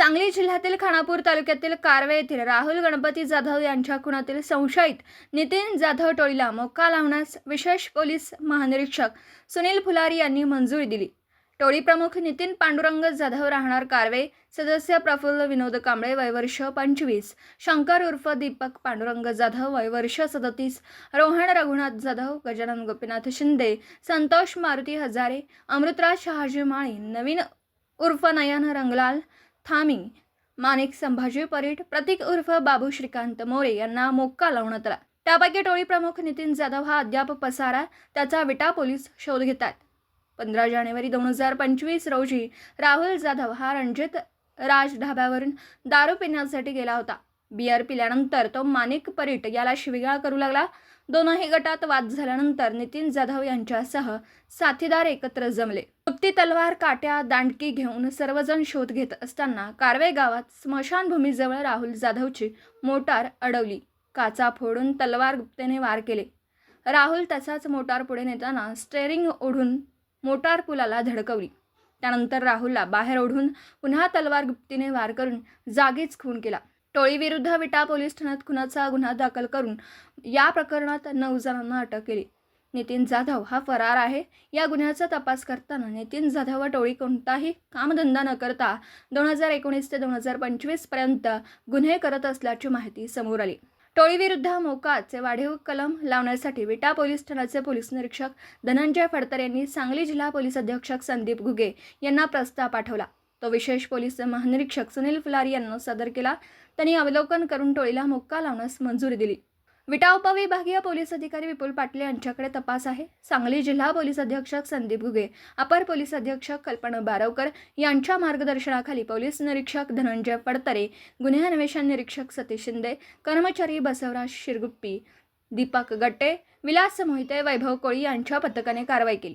सांगली जिल्ह्यातील खानापूर तालुक्यातील कारवे येथील राहुल गणपती जाधव यांच्या खुनातील संशयित नितीन जाधव टोळीला मोक्का लावण्यास विशेष पोलीस महानिरीक्षक सुनील फुलारी यांनी मंजुरी दिली. टोळी प्रमुख नितीन पांडुरंग जाधव राहणार कारवे सदस्य प्रफुल्ल विनोद कांबळे वयवर्ष पंचवीस शंकर उर्फ दीपक पांडुरंग जाधव वयवर्ष सदतीस रोहन रघुनाथ जाधव गजानन गोपीनाथ शिंदे संतोष मारुती हजारे अमृतराज शहाजी माळी नवीन उर्फ नयन रंगलाल थामी माणिक संभाजी परीट प्रतीक उर्फ बाबू श्रीकांत मोरे यांना मोक्का लावण्यात आला त्यापैकी टोळी प्रमुख नितीन जाधव हा अद्याप पसारा त्याचा विटा पोलीस शोध घेत आहेत पंधरा जानेवारी दोन हजार पंचवीस रोजी राहुल जाधव हा रणजित राज ढाब्यावरून दारू पिण्यासाठी गेला होता. बियर पिल्यानंतर तो मानिक परीट याला शिवीगाळ करू लागला. दोनही गटात वाद झाल्यानंतर नितीन जाधव यांच्यासह साथीदार एकत्र जमले. गुप्ती तलवार काट्या दांडकी घेऊन सर्वजण शोध घेत असताना कारवे गावात स्मशानभूमीजवळ राहुल जाधवची मोटार अडवली. काचा फोडून तलवार गुप्तेने वार केले. राहुल तसाच मोटार पुढे नेताना स्टेअरिंग ओढून मोटार पुलाला धडकवली. त्यानंतर राहुलला बाहेर ओढून पुन्हा तलवार गुप्तीने वार करून जागीच खून केला. टोळीविरुद्ध विटा पोलीस ठाण्यात खुनाचा गुन्हा दाखल करून या प्रकरणात नऊ जणांना अटक केली. नितीन जाधव हा फरार आहे. या गुन्ह्याचा तपास करताना नितीन जाधव व टोळी कोणताही कामधंदा न करता दोन हजार एकोणीस ते दोन हजार पंचवीसपर्यंत गुन्हे करत असल्याची माहिती समोर आली. टोळीविरुद्ध मोकाचे वाढीव कलम लावण्यासाठी विटा पोलीस ठाण्याचे पोलीस निरीक्षक धनंजय फडतर यांनी सांगली जिल्हा पोलीस अधीक्षक संदीप घुगे यांना प्रस्ताव पाठवला. तो विशेष पोलीस महानिरीक्षक सुनील फुलारी यांना सादर केला. त्यांनी अवलोकन करून टोळीला मुक्का लावण्यास मंजुरी दिली. विटा उपविभागीय पोलीस अधिकारी विपुल पाटले यांच्याकडे तपास आहे. सांगली जिल्हा पोलीस अधीक्षक संदीप घुगे अपर पोलीस अधीक्षक कल्पना बारवकर यांच्या मार्गदर्शनाखाली पोलीस निरीक्षक धनंजय पडतरे गुन्हे अन्वेषण निरीक्षक सतीश शिंदे कर्मचारी बसवराज शिरगुप्पी दीपक गट्टे विलास मोहिते वैभव कोळी यांच्या पथकाने कारवाई केली.